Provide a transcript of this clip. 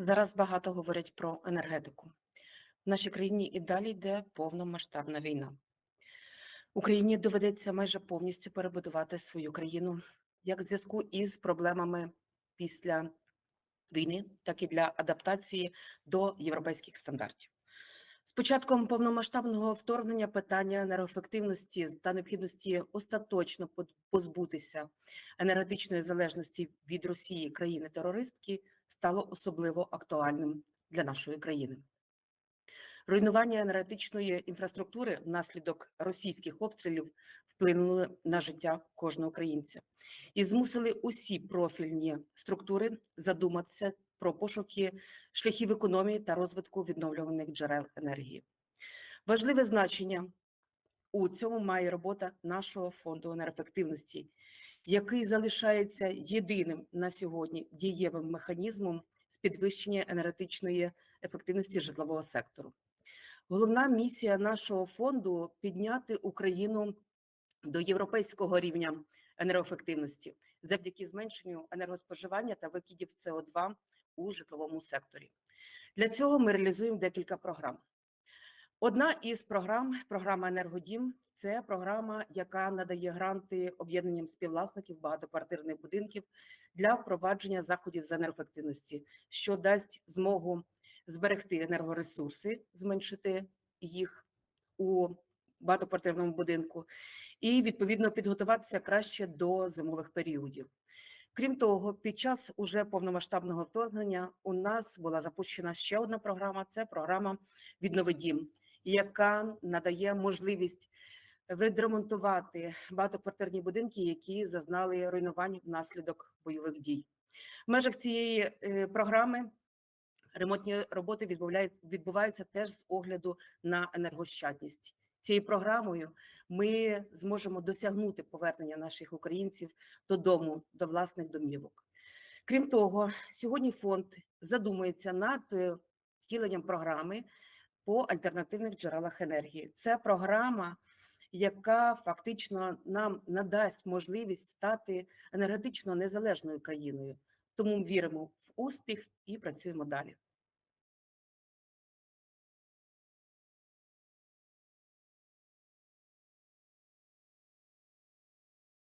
Зараз багато говорять про енергетику. В нашій країні і далі йде повномасштабна війна. Україні доведеться майже повністю перебудувати свою країну як в зв'язку із проблемами після війни, так і для адаптації до європейських стандартів. Початком повномасштабного вторгнення питання енергоефективності та необхідності остаточно позбутися енергетичної залежності від Росії країни-терористки стало особливо актуальним для нашої країни. Руйнування енергетичної інфраструктури внаслідок російських обстрілів вплинули на життя кожного українця і змусили усі профільні структури задуматися про пошуки шляхів економії та розвитку відновлюваних джерел енергії. Важливе значення у цьому має робота нашого фонду енергоефективності, який залишається єдиним на сьогодні дієвим механізмом з підвищення енергетичної ефективності житлового сектору. Головна місія нашого фонду підняти Україну до європейського рівня енергоефективності завдяки зменшенню енергоспоживання та викидів СО2 у житловому секторі. Для цього ми реалізуємо декілька програм. Одна із програм програма Енергодім це програма, яка надає гранти об'єднанням співвласників багатоквартирних будинків для впровадження заходів з енергоефективності, що дасть змогу зберегти енергоресурси, зменшити їх у багатоквартирному будинку, і відповідно підготуватися краще до зимових періодів. Крім того, під час уже повномасштабного вторгнення у нас була запущена ще одна програма: це програма Віднови дім, яка надає можливість відремонтувати багатоквартирні будинки, які зазнали руйнувань внаслідок бойових дій. В межах цієї е, програми ремонтні роботи відбуваються теж з огляду на енергощадність. Цією програмою ми зможемо досягнути повернення наших українців додому, до власних домівок. Крім того, сьогодні фонд задумується над е, втіленням програми по альтернативних джерелах енергії. Це програма, яка фактично нам надасть можливість стати енергетично незалежною країною. Тому віримо в успіх і працюємо далі.